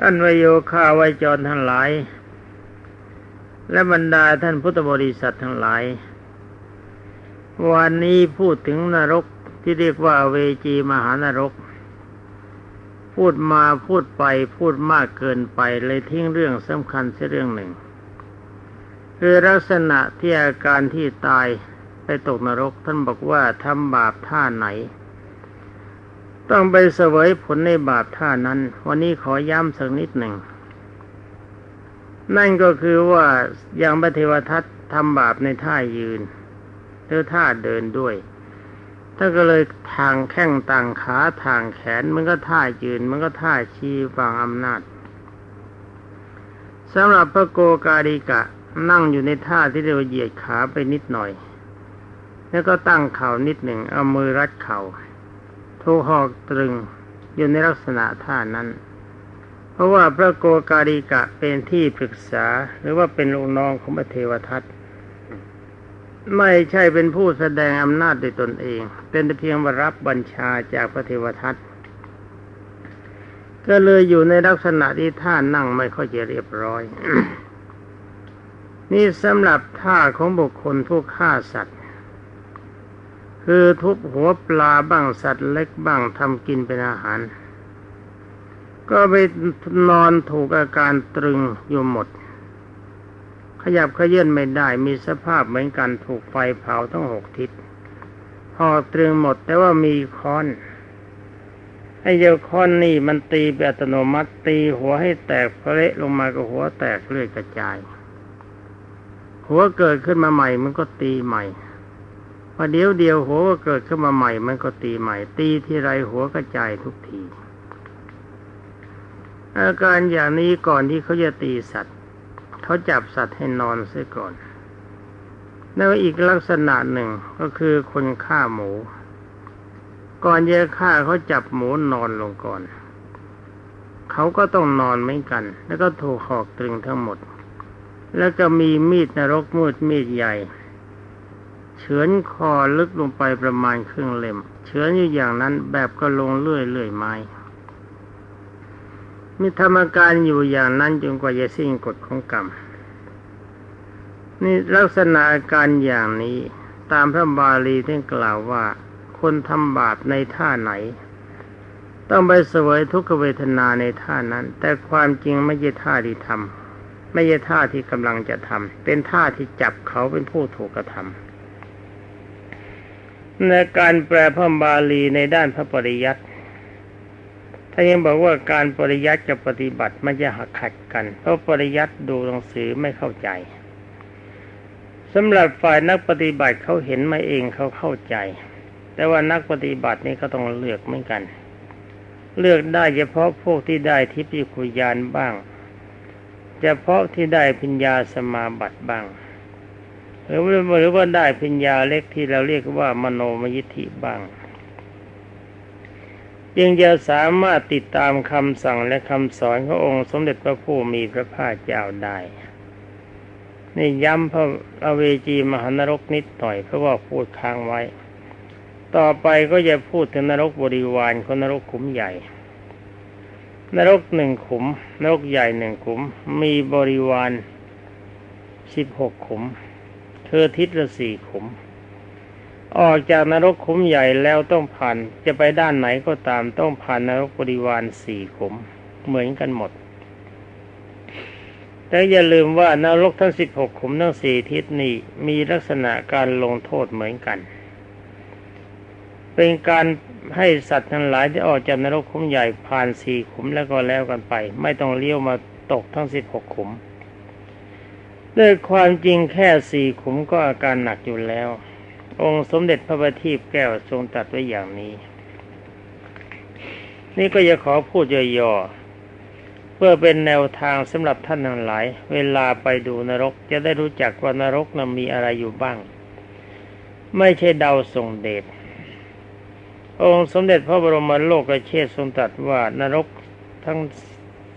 ท่านวโยคาไวจรทั้งหลาย และบรรดาท่านพุทธบริษัททั้งหลาย วันนี้พูดถึงนรกที่เรียกว่าเวจีมหานรก พูดมาพูดไปพูดมากเกินไปเลยทิ้งเรื่องสำคัญเสียเรื่องหนึ่ง คือลักษณะที่อาการที่ตายไปตกนรกท่านบอกว่าทำบาปท่าไหน ต้องไปเสวยผลในบาปท่านั้น วันนี้ขอย้ำสักนิดหนึ่ง นั่นก็คือว่าอย่างพระเทวทัตทำบาปในท่ายืนหรือท่าเดินด้วยท่านก็เลยทางแข้งต่างขาทางแขนมันก็ท่ายืน มันก็ท่าชี้วางอำนาจสำหรับพระโกกาดิกะนั่งอยู่ในท่าที่เรียกว่าเหยียดขาไปนิดหน่อย แล้วก็ตั้งเข่านิดหนึ่งเอามือรัดเขา่า ทูหอกตรึงอยู่ในลักษณะท่านั้น เพราะว่าพระโกกาดิกะเป็นที่ปรึกษาหรือว่าเป็นลูกน้องของพระเทวทัตไม่ใช่เป็นผู้แสดงอำนาจโดยตนเอง เป็นเพียงว่ารับบัญชาจากพระเทวทัตก็เลยอยู่ในลักษณะที่ท่านั่งไม่ค่อยจะเรียบร้อย นี่สำหรับท่าของบุคคลผู้ฆ่าสัตว์ คือทุบหัวปลาบ้างสัตว์เล็กบ้างทำกินเป็นอาหาร ก็ไปนอนถูกอาการตรึงอยู่หมด ขยับขยื่นไม่ได้มีสภาพเหมือนกันถูกไฟเผาทั้งหกทิศพอตรึงหมดแต่ว่ามีค้อนไอ้เจ้าค้อนนี่มันตีแบบอัตโนมัติตีหัวให้แตกเพละลงมาก็หัวแตกเลือดกระจาย หัวเกิดขึ้นมาใหม่มันก็ตีใหม่ พอเดียวเดียวหัวก็เกิดขึ้นมาใหม่ มันก็ตีใหม่ ตีที่ไรหัวกระจายทุกที อาการอย่างนี้ก่อนที่เขาจะตีสัตว์ เขาจับสัตว์ให้นอนเสียก่อนแล้วอีกลักษณะหนึ่งก็คือคนฆ่าหมู ก่อนจะฆ่าเขาจับหมูนอนลงก่อน เขาก็ต้องนอนเหมือนกัน แล้วก็ถูกหอกตรึงทั้งหมด แล้วก็มีมีดนรกมืดมีดใหญ่ เฉือนคอลึกลงไปประมาณครึ่งเล่ม เฉือนอยู่อย่างนั้นแบบก็ลงเลื่อยเลื่อยไม้มีธรรมการอยู่อย่างนั้นจนกว่าจะสิ้นกฎของกรรม นี่ลักษณะอาการอย่างนี้ตามพระบาลีท่านกล่าวว่า คนทำบาปในท่าไหน ต้องไปเสวยทุกขเวทนาในท่านั้น แต่ความจริงไม่ใช่ท่าที่ทำไม่ใช่ท่าที่กำลังจะทำเป็นท่าที่จับเขาเป็นผู้ถูกกระทำ ในการแปลพระบาลีในด้านพระปริยัติถ้ายังบอกว่าการปริยัติกับปฏิบัติมันจะหักขัดกัน เพราะปริยัติดูหนังสือไม่เข้าใจสำหรับฝ่ายนักปฏิบัติเขาเห็นมาเองเขาเข้าใจ แต่ว่านักปฏิบัตินี่ก็ต้องเลือกเหมือนกัน เลือกได้เฉพาะพวกที่ได้ทิพย์คุยานบ้าง เฉพาะที่ได้พิญญาสมาบัติบ้าง หรือหรือว่าได้พิญญาเล็กที่เราเรียกว่ามโนมยิทธิบ้างจึงจะสามารถติดตามคำสั่งและคำสอนขององค์สมเด็จพระผู้มีพระภาคเจ้าได้นี่ย้ำพระอเวจีมหานรกนิดหน่อยเพราะว่าพูดค้างไว้ ต่อไปก็จะพูดถึงนรกบริวารของนรกขุมใหญ่ นรกหนึ่งขุม นรกใหญ่หนึ่งขุม มีบริวารสิบหกขุม เธอทิศละสี่ขุม ออกจากนรกขุมใหญ่แล้วต้องผ่านจะไปด้านไหนก็ตามต้องผ่านนรกบริวารสี่ขุม เหมือนกันหมด แต่อย่าลืมว่านรกทั้งสิบหกขุมทั้งสี่ทิศนี้มีลักษณะการลงโทษเหมือนกัน เป็นการให้สัตว์ทั้งหลายที่ออกจากนรกขุมใหญ่ผ่านสี่ขุมแล้วก็แล้วกันไป ไม่ต้องเลี้ยวมาตกทั้งสิบหกขุม ด้วยความจริงแค่สี่ขุมก็อาการหนักอยู่แล้ว องค์สมเด็จพระบัณฑิตแก้วทรงตัดไว้อย่างนี้ นี่ก็จะขอพูดย่อๆเพื่อเป็นแนวทางสำหรับท่านทั้งหลาย เวลาไปดูนรกจะได้รู้จักว่านรกนั้นมีอะไรอยู่บ้าง ไม่ใช่เดาส่งเดชองค์สมเด็จพระบรมโลกเชษทรงตรัสว่านรกทั้ง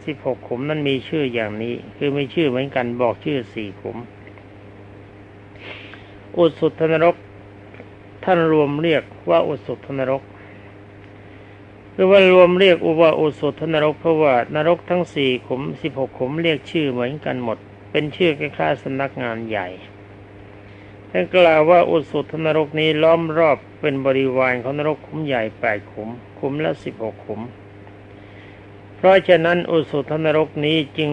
สิบหกขุมนั้นมีชื่ออย่างนี้ คือมีชื่อเหมือนกันบอกชื่อสี่ขุม อุสุทนรก ท่านรวมเรียกว่าอุสุทนรกหคือว่ารวมเรียกอุบาอุสุทนรกเพราะว่านรกทั้งสี่ขุมสิบหกขุมเรียกชื่อเหมือนกันหมด เป็นชื่อคล้ายๆสำนักงานใหญ่ท่านกล่าวว่าอุสุทนรกนี้ล้อมรอบเป็นบริวารของนรกขุมใหญ่แปดขุม ขุมละสิบหกขุม เพราะฉะนั้นอุสุทนรกนี้จึง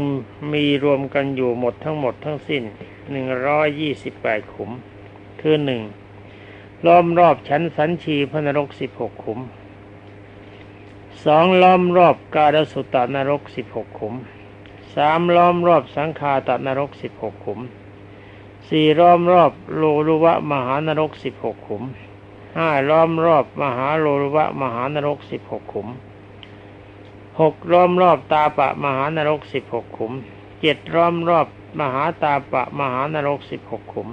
มีรวมกันอยู่หมดทั้งหมดทั้งสิ้นหนึ่งร้อยยี่สิบแปดขุม คือหนึ่งล้อมรอบชั้นสันชีพนรกสิบหกขุมสองล้อมรอบกาลสุตตนรกสิบหกขุมสามล้อมรอบสังคาตนรกสิบหกขุมสี่ล้อมรอบโลรุวะมหานรกสิบหกขุมห้าล้อมรอบมหาโลรุวะมหานรกสิบหกขุม หกล้อมรอบตาปะมหานรกสิบหกขุมเจ็ดล้อมรอบมหาตาปะมหานรกสิบหกขุม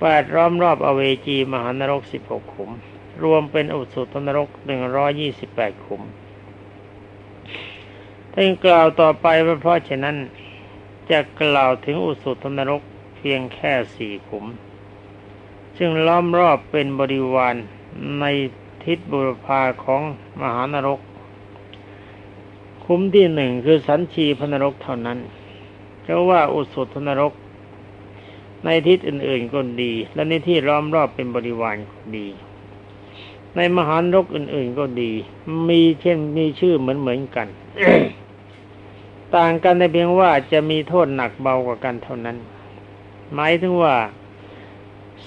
แปดล้อมรอบอเวจีมหานรกสิบหกขุม รวมเป็นอุสุตนรกหนึ่งร้อยี่สิบแปดขุมท่านกล่าวต่อไปว่าเพราะฉะนั้นจะกล่าวถึงอุสุตนรกเพียงแค่สี่ขุม ซึ่งล้อมรอบเป็นบริวารในทิศบุรพาของมหานรก คุ้มที่หนึ่งคือสันชีพนรกเท่านั้น เพราะว่าอุสุตนรก ในทิศอื่นๆก็ดี และในที่ล้อมรอบเป็นบริวารก็ดี ในมหานรกอื่นๆก็ดี มีเช่นมีชื่อเหมือนเหมือนกัน ต่างกันในเพียงว่าจะมีโทษหนักเบากว่ากันเท่านั้น หมายถึงว่า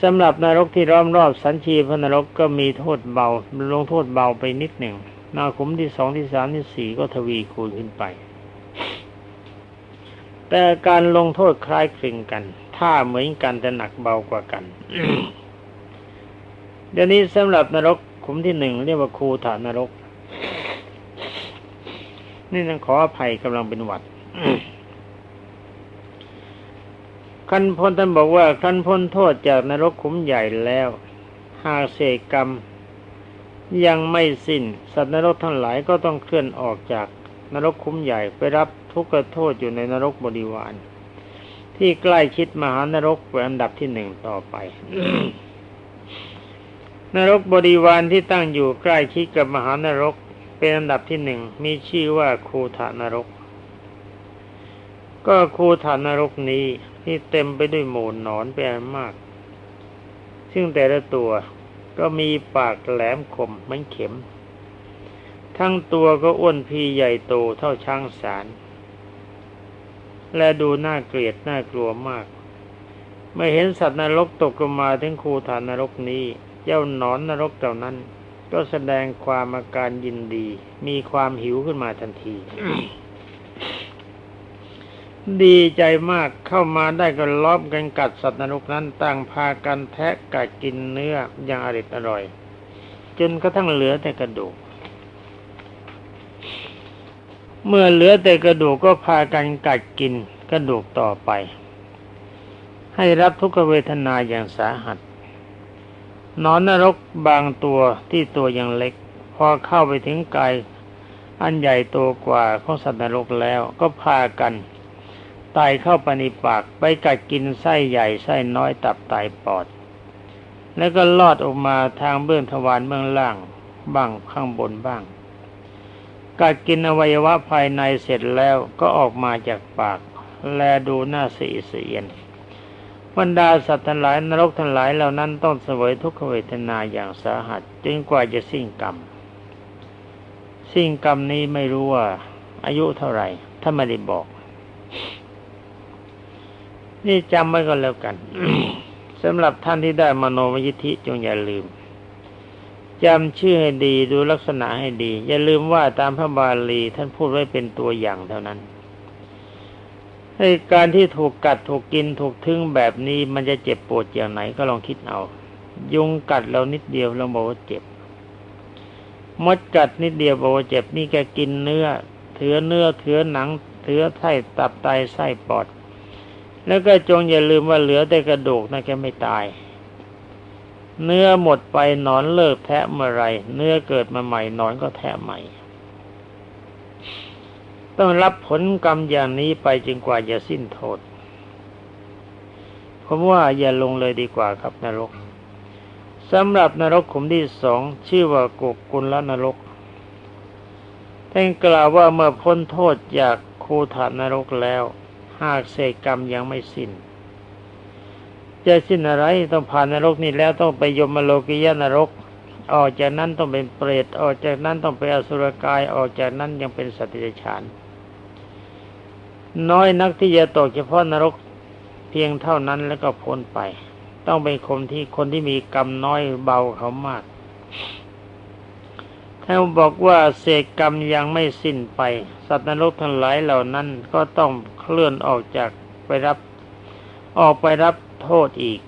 สำหรับนรกที่ล้อมรอบสันชีพนรกก็มีโทษเบาลงโทษเบาไปนิดหนึ่ง นาขุมที่สองที่สามที่สี่ก็ทวีคูณขึ้นไป แต่การลงโทษคล้ายคลึงกัน ถ้าเหมือนกันแต่หนักเบากว่ากันเดี๋ยวนี้สำหรับนรกขุมที่หนึ่งเรียกว่าคูฐานนรก นี่ต้องขออภัยกำลังเป็นหวัดคันพลท่านบอกว่าคันพ้นโทษจากนรกขุมใหญ่แล้ว หากเศษกรรม ยังไม่สิ้น สัตว์นรกทั้งหลายก็ต้องเคลื่อนออกจากนรกคุ้มใหญ่ไปรับทุกข์โทษอยู่ในนรกบริวาร ที่ใกล้ชิดมหานรกเป็นอันดับที่หนึ่งต่อไป นรกบริวารที่ตั้งอยู่ใกล้ชิดกับมหานรก เป็นอันดับที่หนึ่งมีชื่อว่าคูธานรก ก็คูธานรกนี้ที่เต็มไปด้วยหมูนหนอนเป็นอันมาก ซึ่งแต่ละตัว ก็มีปากแหลมคมเหมือนเข็ม ทั้งตัวก็อ้วนพีใหญ่โตเท่าช้างสาร และดูน่าเกลียดน่ากลัวมากเมื่อเห็นสัตว์นรกตกลงมาถึงคูฐานนรกนี้ เจ้าหนอนนรกเหล่านั้น ก็แสดงความอาการยินดี มีความหิวขึ้นมาทันที ดีใจมากเข้ามาได้ก็ล้อมกันกัดสัตว์นรกนั้นต่างพากันแทะกัดกินเนื้ออย่างอริดอร่อย จนกระทั่งเหลือแต่กระดูก เมื่อเหลือแต่กระดูกก็พากันกัดกินกระดูกต่อไป ให้รับทุกขเวทนาอย่างสาหัสนอนนรกบางตัวที่ตัวยังเล็ก พอเข้าไปถึงกายอันใหญ่โตกว่าของสัตว์นรกแล้วก็พากัน ไตเข้าไปในปากไปกัดกินไส้ใหญ่ไส้น้อยตับไตปอด แล้วก็ลอดออกมาทางเบื้องทวารเบื้องล่าง บ้างข้างบนบ้าง กัดกินอวัยวะภายในเสร็จแล้วก็ออกมาจากปาก แลดูหน้าสีเสียนบรรดาสัตว์ทั้งหลายนรกทั้งหลายเหล่านั้นต้องเสวยทุกขเวทนาอย่างสาหัสจนกว่าจะสิ้นกรรม สิ้นกรรมนี้ไม่รู้ว่าอายุเท่าไหร่ถ้าไม่ได้บอก นี่จำไว้ก็แล้วกันสำหรับท่านที่ได้มโนมยิทธิจงอย่าลืมจำชื่อให้ดีดูลักษณะให้ดี อย่าลืมว่าตามพระบาลีท่านพูดไว้เป็นตัวอย่างเท่านั้นให้การที่ถูกกัดถูกกินถูกทึ่งแบบนี้มันจะเจ็บปวดอย่างไหนก็ลองคิดเอา ยุงกัดเรานิดเดียวเราบอกว่าเจ็บ มดกัดนิดเดียวบอกว่าเจ็บนี่แกกินเนื้อ เถือเนื้อเถือหนัง เถือไส้ตับไตไส้ปอด แล้วก็จงอย่าลืมว่าเหลือแต่กระดูกนะแกไม่ตาย เนื้อหมดไปนอนเลิกแทะเมื่อไร เนื้อเกิดมาใหม่นอนก็แทะใหม่ ต้องรับผลกรรมอย่างนี้ไปจนกว่าจะสิ้นโทษผมว่าอย่าลงเลยดีกว่าครับนรกสำหรับนรกขุมที่สองชื่อว่ากุกุลละนรกท่านกล่าวว่าเมื่อพ้นโทษจากคูฐานนรกแล้ว หากเศษกรรมยังไม่สิน้นจะสิ้นอะไรต้องผ่านนรกนี้แล้วต้องไปยมโลกิยานรก ออกจากนั้นต้องเป็นเปรตออกจากนั้นต้องไปอสุรกายออกจากนั้นยังเป็นสัตว์เดรัจฉาน น้อยนักที่จะตกเฉพาะนรกเพียงเท่านั้นแล้วก็พ้นไป ต้องเป็นคนที่คนที่มีกรรมน้อยเบาเขามาก ท่านบอกว่าเศษกรรมยังไม่สิ้นไป สัตว์นรกทั้งหลายเหล่านั้นก็ต้องเคลื่อนออกจากไปรับ ออกไปรับโทษอีก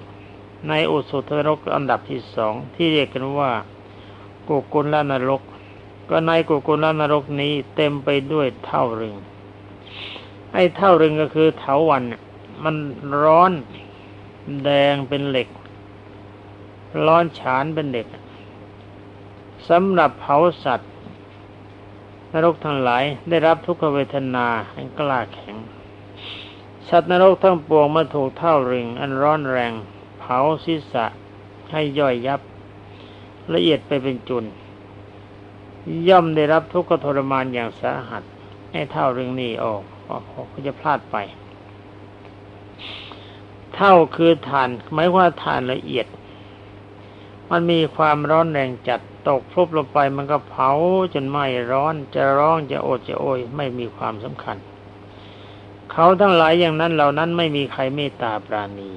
ในอุสุทนรกอันดับที่สองที่เรียกกันว่ากุกุลนรก ก็ในกุกุลนรกนี้เต็มไปด้วยเท่ารึง ไอ้เท่ารึงก็คือเถาวันมันร้อนแดงเป็นเหล็ก ร้อนฉานเป็นเหล็ก สำหรับเผาสัตว์นรกทั้งหลายได้รับทุกขเวทนาอันกล้าแข็ง สัตว์นรกทั้งปวงมาถูกเท่าริง อันร้อนแรง เผาศีรษะให้ย่อยยับ ละเอียดไปเป็นจุน ย่อมได้รับทุกขทรมานอย่างสาหัสให้เท่าริงนี่ออกก็จะพลาดไป เท่าคือฐานหมายว่าฐานละเอียด มันมีความร้อนแรงจัดตกพลุบลงไปมันก็เผาจนไหม้ร้อนจะร้องจะโอดจะโอย ไม่มีความสำคัญ เขาทั้งหลายอย่างนั้นเหล่านั้นไม่มีใครเมตตาปราณี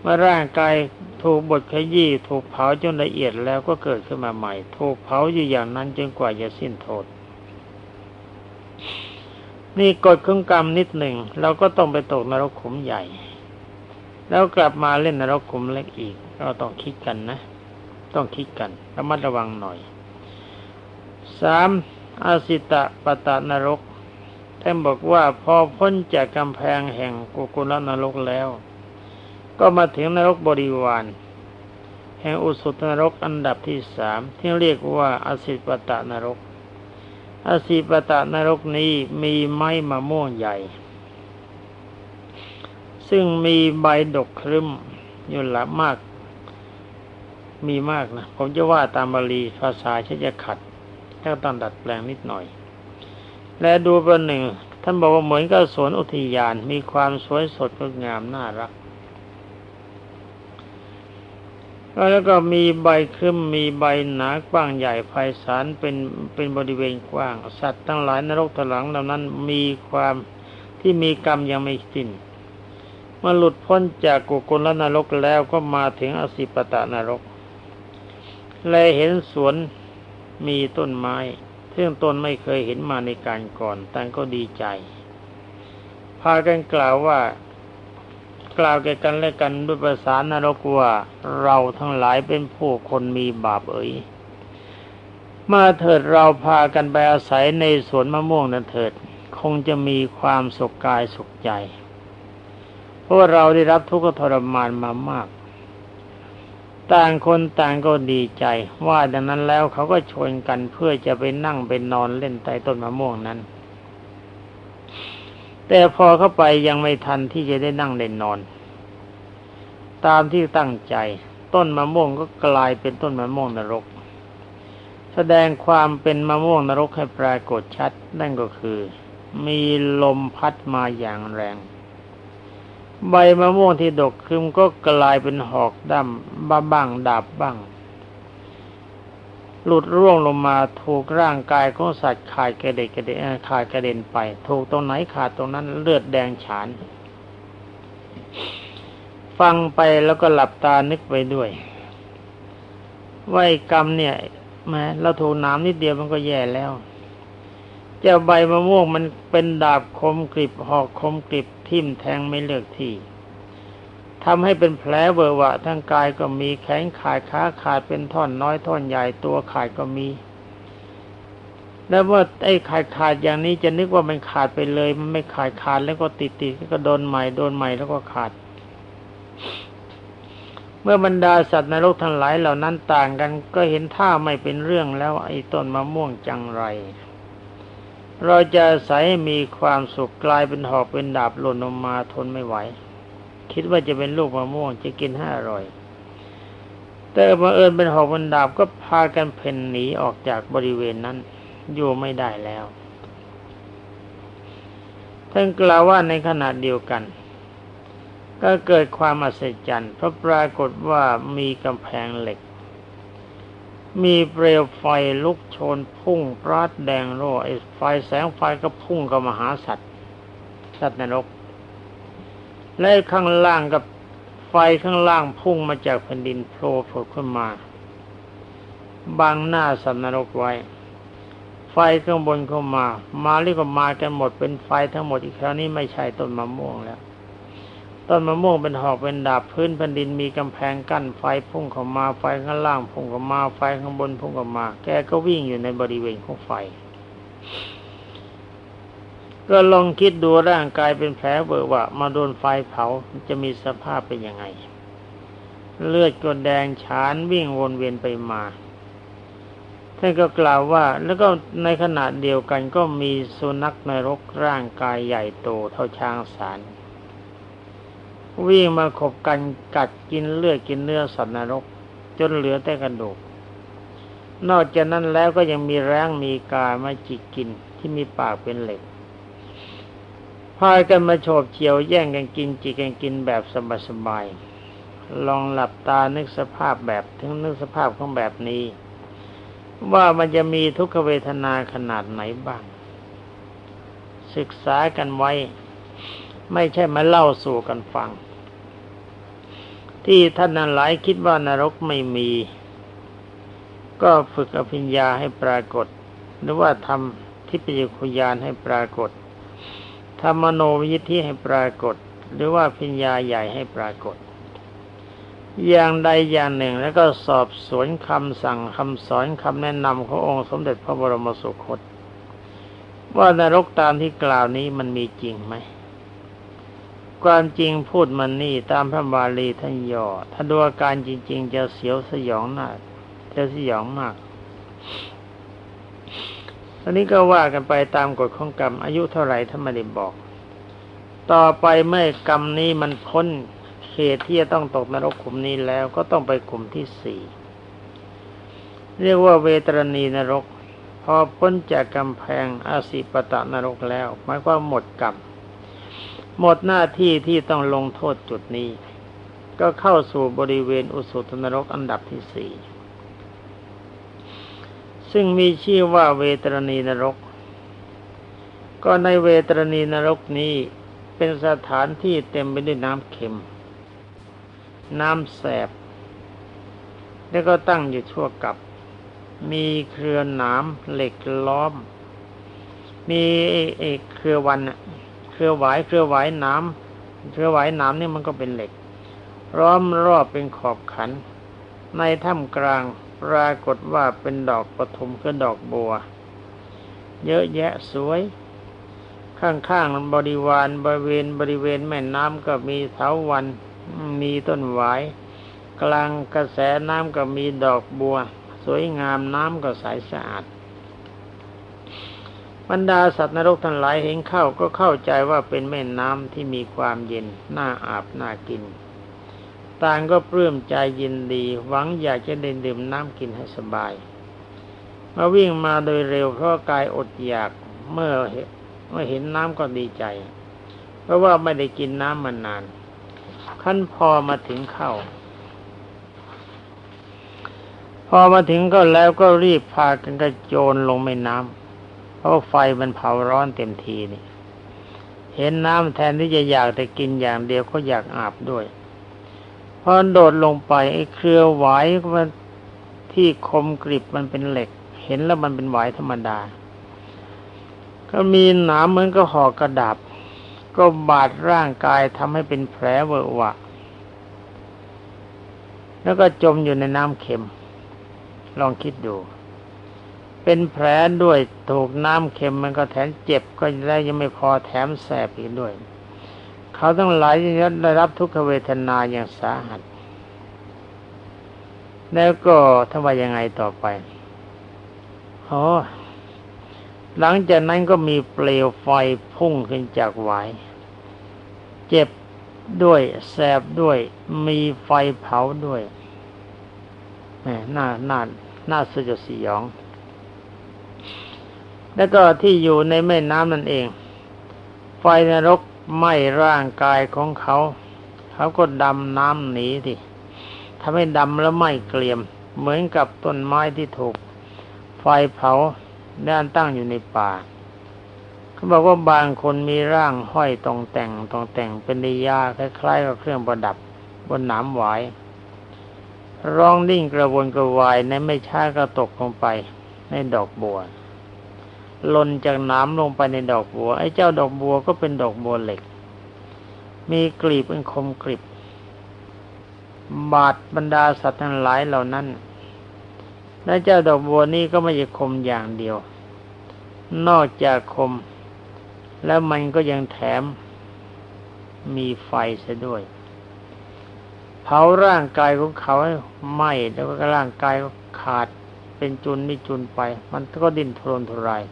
เมื่อร่างกายถูกบดขยี้ถูกเผาจนละเอียดแล้วก็เกิดขึ้นมาใหม่ ถูกเผาอยู่อย่างนั้นจนกว่าจะสิ้นโทษ นี่กฎของกรรมนิดหนึ่งเราก็ต้องไปตกนรกขุมใหญ่ แล้วกลับมาเล่นนรกขุมเล็กอีก เราต้องคิดกันนะ ต้องคิดกันระมัดระวังหน่อยสามอาสิตะปตะนรกท่านบอกว่าพอพ้นจากกำแพงแห่งกุกุลนรกแล้ว ก็มาถึงนรกบริวาร แห่งอุสุตนรกอันดับที่สามที่เรียกว่าอาสิปตะนรกอาสิปตะนรกนี้มีไม้มะม่วงใหญ่ ซึ่งมีใบดกครึ้มอยู่หลามาก มีมากนะ ผมจะว่าตามบาลีภาษาใช้จะขัดแค่ต้องดัดแปลงนิดหน่อย และดูประหนึ่ง ท่านบอกว่าเหมือนกับสวนอุทยานมีความสวยสดงดงามน่ารัก แล้วก็มีใบคึ้มมีใบหนากว้างใหญ่ไพศาลเป็นเป็นบริเวณกว้าง สัตว์ทั้งหลายนรกถลังเหล่านั้นมีความที่มีกรรมยังไม่สิ้นเมื่อหลุดพ้นจากกุกลนรกแล้วก็มาถึงอสิปตะนรก แลเห็นสวนมีต้นไม้ ซึ่งตนไม่เคยเห็นมาในการก่อนแต่ก็ดีใจ พากันกล่าวว่า กล่าวแก่กันและกันด้วยภาษานรกว่าเราทั้งหลายเป็นผู้คนมีบาปเอ๋ยมาเถิดเราพากันไปอาศัยในสวนมะม่วงนั้นเถิด คงจะมีความสุขกายสุขใจ เพราะเราได้รับทุกข์ทรมานมามาก ต่างคนต่างก็ดีใจ ว่าดังนั้นแล้วเขาก็ชวนกันเพื่อจะไปนั่งไปนอนเล่นใต้ต้นมะม่วงนั้น แต่พอเข้าไปยังไม่ทันที่จะได้นั่งเล่นนอน ตามที่ตั้งใจ ต้นมะม่วงก็กลายเป็นต้นมะม่วงนรก แสดงความเป็นมะม่วงนรกให้ปรากฏชัดนั่นก็คือ มีลมพัดมาอย่างแรง ใบมะม่วงที่ดกคึมก็กลายเป็นหอกดำบ้าบ้างดาบบ้าง หลุดร่วงลงมาถูกร่างกายของสัตว์ขาดกระเด็นกระเด็นขาดกระเด็นไป ถูกตรงไหนขาดตรงนั้นเลือดแดงฉาน ฟังไปแล้วก็หลับตานึกไปด้วยว่ากรรมเนี่ยแม้เราถูกน้ำนิดเดียวมันก็แย่แล้ว เจ้าใบมะม่วงมันเป็นดาบคมกริบหอกคมกริบ ทิ่มแทงไม่เลือกที่ทำให้เป็นแผลเบอร์วะทั้งกายก็มีแขนขาดขาขาดเป็นท่อนน้อยท่อนใหญ่ตัวขาดก็มี แล้วว่าไอ้ขาดขาดอย่างนี้จะนึกว่ามันขาดไปเลย มันไม่ขาดขาดแล้วก็ติดติดก็โดนใหม่โดนใหม่แล้วก็ขาด เมื่อบรรดาสัตว์ในโลกทั้งหลายเหล่านั้นต่างกัน ก็เห็นท่าไม่เป็นเรื่องแล้วไอ้ต้นมะม่วงจังไร เราจะใส่มีความสุขกลายเป็นหอกเป็นดาบหล่นลงมาทนไม่ไหว คิดว่าจะเป็นลูกมะม่วงจะกินให้อร่อย แต่มาเอิญเป็นหอกเป็นดาบก็พากันเพ่นหนีออกจากบริเวณนั้น อยู่ไม่ได้แล้วท่านกล่าวว่าในขณะเดียวกัน ก็เกิดความอัศจรรย์เพราะปรากฏว่ามีกำแพงเหล็ก มีเปลวไฟลุกโชนพุ่งปราดแดงโร่ไอไฟแสงไฟก็พุ่งกับมหาสัตว์ สัตว์นรก และข้างล่างกับไฟข้างล่างพุ่งมาจากแผ่นดินโผล่ผุดขึ้นมาบังหน้าสัตว์นรกไว้ ไฟข้างบนเข้ามา มาเรียกว่ามากันหมดเป็นไฟทั้งหมดอีกครั้งนี้ไม่ใช่ต้นมะม่วงแล้ว ต้นมะม่วงเป็นหอกเป็นดาบพื้นแผ่นดินมีกำแพงกั้นไฟพุ่งเข้ามาไฟข้างล่างพุ่งเข้ามาไฟข้างบนพุ่งเข้ามา แกก็วิ่งอยู่ในบริเวณของไฟ ก็ลองคิดดูร่างกายเป็นแผลเบอะวะมาโดนไฟเผาจะมีสภาพเป็นยังไง เลือดก็แดงฉานวิ่งวนเวียนไปมาท่านก็กล่าวว่า แล้วก็ในขณะเดียวกันก็มีสุนัขในรกร่างกายใหญ่โตเท่าช้างสาร วิ่งมาขบกันกัดกินเลือดกินเนื้อสัตว์นรก จนเหลือแต่กระดูก นอกจากนั้นแล้วก็ยังมีแร้งมีกามาจิกกินที่มีปากเป็นเหล็กพายกันมาโฉบเฉียวแย่งกันกินจิกกันกินแบบสบายๆลองหลับตานึกสภาพแบบถึงนึกสภาพของแบบนี้ ว่ามันจะมีทุกขเวทนาขนาดไหนบ้าง ศึกษากันไว้ ไม่ใช่มาเล่าสู่กันฟัง ที่ท่านนั้นหลายคิดว่านรกไม่มี ก็ฝึกอภิญญาให้ปรากฏ หรือว่าทำทิพยคุยานให้ปรากฏทำมโนวิธิให้ปรากฏ หรือว่าพิญญาใหญ่ให้ปรากฏ อย่างใดอย่างหนึ่งแล้วก็สอบสวนคำสั่งคำสอนคำแนะนำขององค์สมเด็จพระบรมสุคตว่านรกตามที่กล่าวนี้มันมีจริงไหม ความจริงพูดมันนี่ตามพระบาลีท่านย่อถ้าดูอาการจริง ๆ จะเสียวสยองหน้าจะสยองมากอันนี้ก็ว่ากันไปตามกฎของกรรม อายุเท่าไหร่ท่านไม่ได้บอก ต่อไปเมื่อกรรมนี้มันพ้นเขตที่จะต้องตกนรกขุมนี้แล้วก็ต้องไปขุมที่สี่เรียกว่าเวตรณีนรก พอพ้นจากกำแพงอาสิปตะนรกแล้วหมายความหมดกรรม หมดหน้าที่ที่ต้องลงโทษจุดนี้ ก็เข้าสู่บริเวณอุสุตนรกอันดับที่สี่ซึ่งมีชื่อว่าเวตรณีนรก ก็ในเวตรณีนรกนี้เป็นสถานที่เต็มไปด้วยน้ำเค็ม น้ำแสบ แล้วก็ตั้งอยู่ชั่วกับ มีเครือหนามเหล็กล้อม มีเอกเครือวัน เครือหวายเครือหวายน้ำเครือหวายน้ำนี่มันก็เป็นเหล็กล้อมรอบเป็นขอบขัน ในถ้ำกลางปรากฏว่าเป็นดอกปฐมคือดอกบัว เยอะแยะสวย ข้างๆบริวารบริเวณบริเวณแม่น้ำก็มีเถาวันมีต้นหวาย กลางกระแสน้ำก็มีดอกบัว สวยงามน้ำก็ใสสะอาด บรรดาสัตว์นรกทั้งหลายเห็นเข้าก็เข้าใจว่าเป็นแม่น้ำที่มีความเย็นน่าอาบน่ากิน ต่างก็ปลื้มใจยินดี หวังอยากจะได้ดื่มน้ำกินให้สบาย มาวิ่งมาโดยเร็วเพราะกายอดอยากเมื่อเมื่อเห็นน้ำก็ดีใจ เพราะว่าไม่ได้กินน้ำมานาน ขั้นพอมาถึงเข้าพอมาถึงก็แล้วก็รีบพากันกระโจนลงแม่น้ำ ราะไฟมันเผาร้อนเต็มทีนี่ เห็นน้ำแทนที่จะอยากแต่กินอย่างเดียวก็อยากอาบด้วยพอโดดลงไปไอ้เครือหวายมันที่คมกริบมันเป็นเหล็ก เห็นแล้วมันเป็นหวายธรรมดา ก็มีหนามเหมือนกับห่อกระดาบก็บาดร่างกายทำให้เป็นแผลเวอะวะ แล้วก็จมอยู่ในน้ำเค็ม ลองคิดดู เป็นแผลด้วยถูกน้ำเค็มมันก็แถมเจ็บก็ได้ยังไม่พอแถมแสบอีกด้วย เขาต้องหลายได้รับทุกขเวทนาอย่างสาหัส แล้วก็ทำว่ายังไงต่อไปโอ้หลังจากนั้นก็มีเปลวไฟพุ่งขึ้นจากหวาย เจ็บด้วยแสบด้วยมีไฟเผาด้วยแหมน่าน่าน่าสยดสยอง แล้วก็ที่อยู่ในแม่น้ำนั่นเอง ไฟนรกไหม้ร่างกายของเขา เขาก็ดำน้ำหนีทีทำให้ดำแล้วไหม้เกลียม เหมือนกับต้นไม้ที่ถูก ไฟเผาด้านตั้งอยู่ในป่าเขาบอกว่าบางคนมีร่างห้อยตรงแต่งตรงแต่งเป็นนิยาคล้ายๆกับเครื่องประดับบนหนามหวายร้องดิ้งกระวนกระวายในไม่ช้าก็ตกลงไปในดอกบัว หล่นจากน้ำลงไปในดอกบัว ไอ้เจ้าดอกบัวก็เป็นดอกบัวเหล็ก มีกลีบเป็นคมกริบบาดบรรดาสัตว์ทั้งหลายเหล่านั้นและเจ้าดอกบัวนี้ก็ไม่ใช่คมอย่างเดียว นอกจากคม แล้วมันก็ยังแถม มีไฟซะด้วย เผาร่างกายของเขาให้ไหม้แล้วก็ร่างกายก็ขาดเป็นจุนนี่จุนไป มันก็ดิ้นทรนทุราย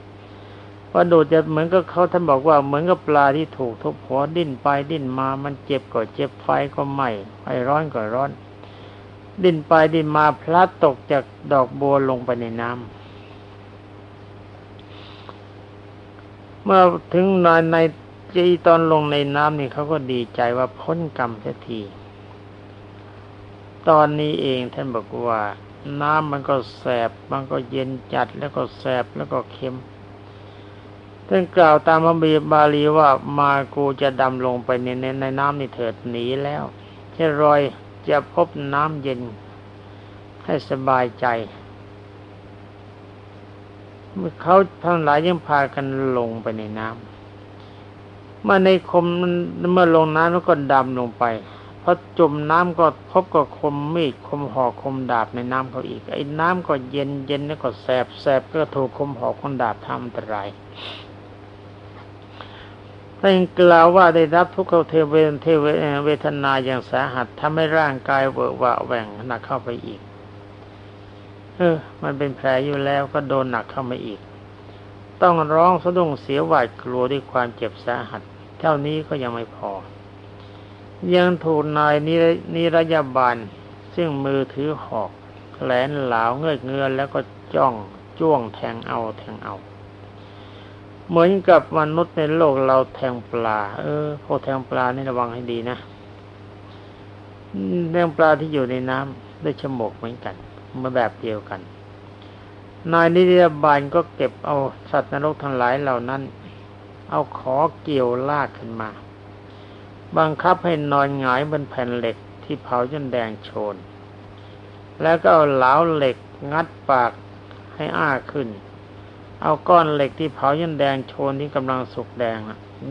ว่าดูจะเหมือนกับเขาท่านบอกว่าเหมือนกับปลาที่ถูกทุบหัวดิ้นไปดิ้นมามันเจ็บก็เจ็บไฟก็ไหม้ไฟร้อนก็ร้อน ดิ้นไปดิ้นมาพลัดตกจากดอกบัวลงไปในน้ำเมื่อถึงนในจีตอนลงในน้ำนี่เขาก็ดีใจว่าพ้นกรรมเสียที ตอนนี้เองท่านบอกว่า น้ำมันก็แสบมันก็เย็นจัดแล้วก็แสบแล้วก็เค็ม ท่านกล่าวตามพระบีบาลีว่ามากูจะดำลงไปในในน้ำนี่เถิดหนีแล้วแค่รอยจะพบน้ำเย็น ให้สบายใจเมื่อเขาทั้งหลายยังพากันลงไปในน้ำเมื่อในคมเมื่อลงน้ำแล้วก็ดำลงไปพอจมน้ำก็พบกับคมมีดคมหอกคมดาบในน้ำเขาอีกไอ้น้ำก็เย็นเย็นแล้วก็แสบแสบก็ถูกคมหอกคมดาบทำอันตราย ท่านกล่าวว่าได้รับทุกขเทเวเทเวทนาอย่างสาหัสทำให้ร่างกายเวอะวะแหว่งหนักเข้าไปอีก เออ มันเป็นแผลอยู่แล้วก็โดนหนักเข้ามาอีก ต้องร้องสะดุ้งเสียหวาดกลัวด้วยความเจ็บสาหัส เท่านี้ก็ยังไม่พอ ยังถูกนายนิรยาบาลซึ่งมือถือหอกแหลนเหลาเงือกเงือแล้วก็จ้องจ้วงแทงเอาแทงเอา เหมือนกับมนุษย์ในโลกเราแทงปลา เออพวกแทงปลานี่ระวังให้ดีนะแทงปลาที่อยู่ในน้ำได้ฉมกเหมือนกันมาแบบเดียวกัน นายนิรบาลก็เก็บเอาสัตว์นรกทั้งหลายเหล่านั้น เอาขอเกี่ยวลากขึ้นมา บังคับให้นอนหงายบนแผ่นเหล็กที่เผาจนแดงโชน แล้วก็เอาเหลาเหล็กงัดปากให้อ้าขึ้น เอาก้อนเหล็กที่เผายันแดงโชนที่กำลังสุกแดง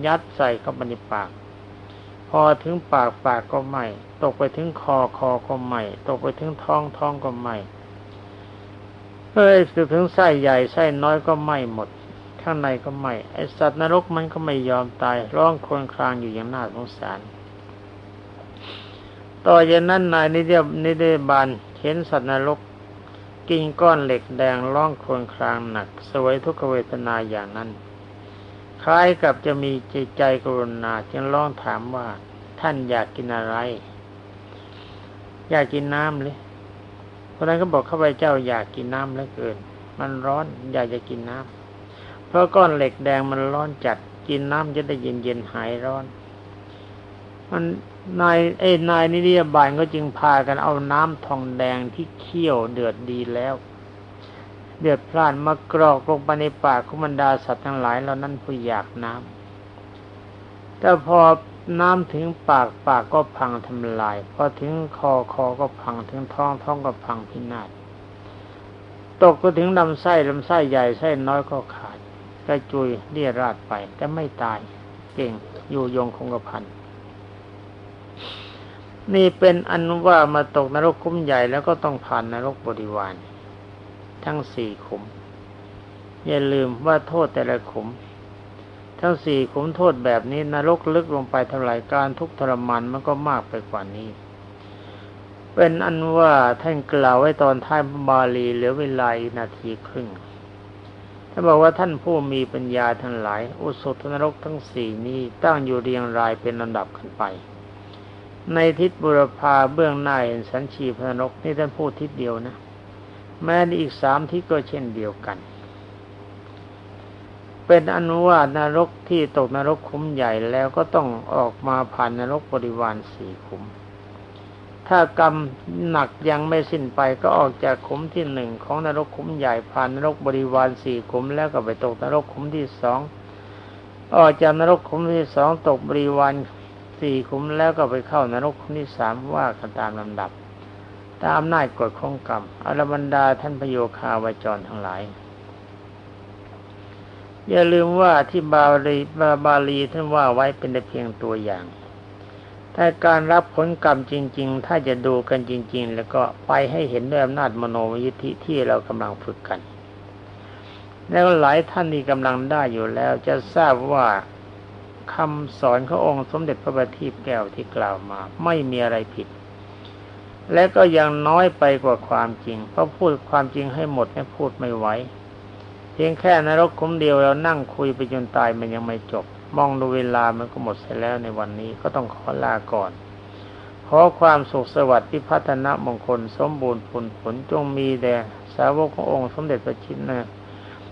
ยัดใส่เข้าไปในปาก พอถึงปากปากก็ไหมตกไปถึงคอคอก็ไหมตกไปถึงท้องท้องก็ไหมเฮ้ยถึงไส้ใหญ่ไส้น้อยก็ไหมหมด ข้างในก็ไหมไอสัตว์นรกมันก็ไม่ยอมตายร้องครวญครางอยู่อย่างน่าสงสาร ต่อจากนั้นนายนิเดนิเดบานเห็นสัตว์นรก กินก้อนเหล็กแดงร้องครวญครางหนัก สวยทุกขเวทนาอย่างนั้น คล้ายกับจะมีใจใจกรุณาจึงร้องถามว่าท่านอยากกินอะไร อยากกินน้ำเลยคนนั้นก็บอกข้าพเจ้าอยากกินน้ำเหลือเกิน มันร้อนอยากจะกินน้ำเพราะก้อนเหล็กแดงมันร้อนจัดกินน้ำจะได้เย็นเย็นหายร้อน มัน นายเอ้นายนิริยบาลก็จึงพากันเอาน้ำทองแดงที่เคี่ยวเดือดดีแล้ว เดือดพล่านมากรอกลงไปในปากของบรรดาสัตว์ทั้งหลายเหล่านั้นผู้อยากน้ำแต่พอน้ำถึงปากปากก็พังทำลาย พอถึงคอคอก็พังถึงท้องท้องก็พังพินาศตกก็ถึงลำไส้ลำไส้ใหญ่ไส้น้อยก็ขาดกระจุยเลี่ยราดไปแต่ไม่ตาย เก่งอยู่ยงคงกระพัน นี่เป็นอันว่ามาตกนรกคุ้มใหญ่แล้วก็ต้องผ่านนรกบริวาร ทั้งสี่ขุม อย่าลืมว่าโทษแต่ละขุม ทั้งสี่ขุมโทษแบบนี้นรกลึกลงไปเท่าไหร่การทุกทรมานมันก็มากไปกว่านี้ เป็นอันว่าท่านกล่าวไว้ตอนท้ายบาลีเหลือเวลานาทีครึ่งท่านบอกว่าท่านผู้มีปัญญาทั้งหลาย อุสุทนรกทั้งสี่นี้ตั้งอยู่เรียงรายเป็นลำดับขึ้นไป ในทิศบุรพาเบื้องหน้าเห็นสันชีพนกนี่ท่านพูดทิศเดียวนะ แม้ในอีกสามทิศก็เช่นเดียวกัน เป็นอนุว่านรกที่ตกนรกคุ้มใหญ่แล้วก็ต้องออกมาผ่านนรกบริวารสี่ขุม ถ้ากรรมหนักยังไม่สิ้นไปก็ออกจากขุมที่หนึ่งของนรกขุมใหญ่ผ่านนรกบริวารสี่ขุม แล้วก็ไปตกนรกขุมที่สองออกจากนรกขุมที่สองตกบริวาร สี่ขุมแล้วก็ไปเข้านรกขุมที่สามว่ากันตามลำดับ ตามอำนาจกฎของกรรมอรบรรดาท่านพโยคาวาจรทั้งหลาย อย่าลืมว่าที่บาลีบาบาลีท่านว่าไว้เป็นแต่เพียงตัวอย่างถ้าการรับผลกรรมจริง ๆ ถ้าจะดูกันจริง ๆ แล้วก็ไปให้เห็นด้วยอำนาจมโนวิธิที่เรากำลังฝึกกัน แล้วหลายท่านที่กำลังได้อยู่แล้วจะทราบว่า คำสอนขององค์สมเด็จพระบัณฑิตแก้วที่กล่าวมา ไม่มีอะไรผิด และก็ยังน้อยไปกว่าความจริง เพราะพูดความจริงให้หมดเนี่ยพูดไม่ไหวเพียงแค่นรกคุ้มเดียวเรานั่งคุยไปจนตายมันยังไม่จบ มองดูเวลามันก็หมดเสียแล้วในวันนี้ก็ต้องขอลาก่อนขอความสุขสวัสดิ์พิพัฒนมงคลสมบูรณ์ผลผลจงมีแด่สาวกขององค์สมเด็จพระชินนะ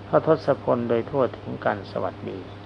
พระทศพลโดยทั่วถึงกันสวัสดี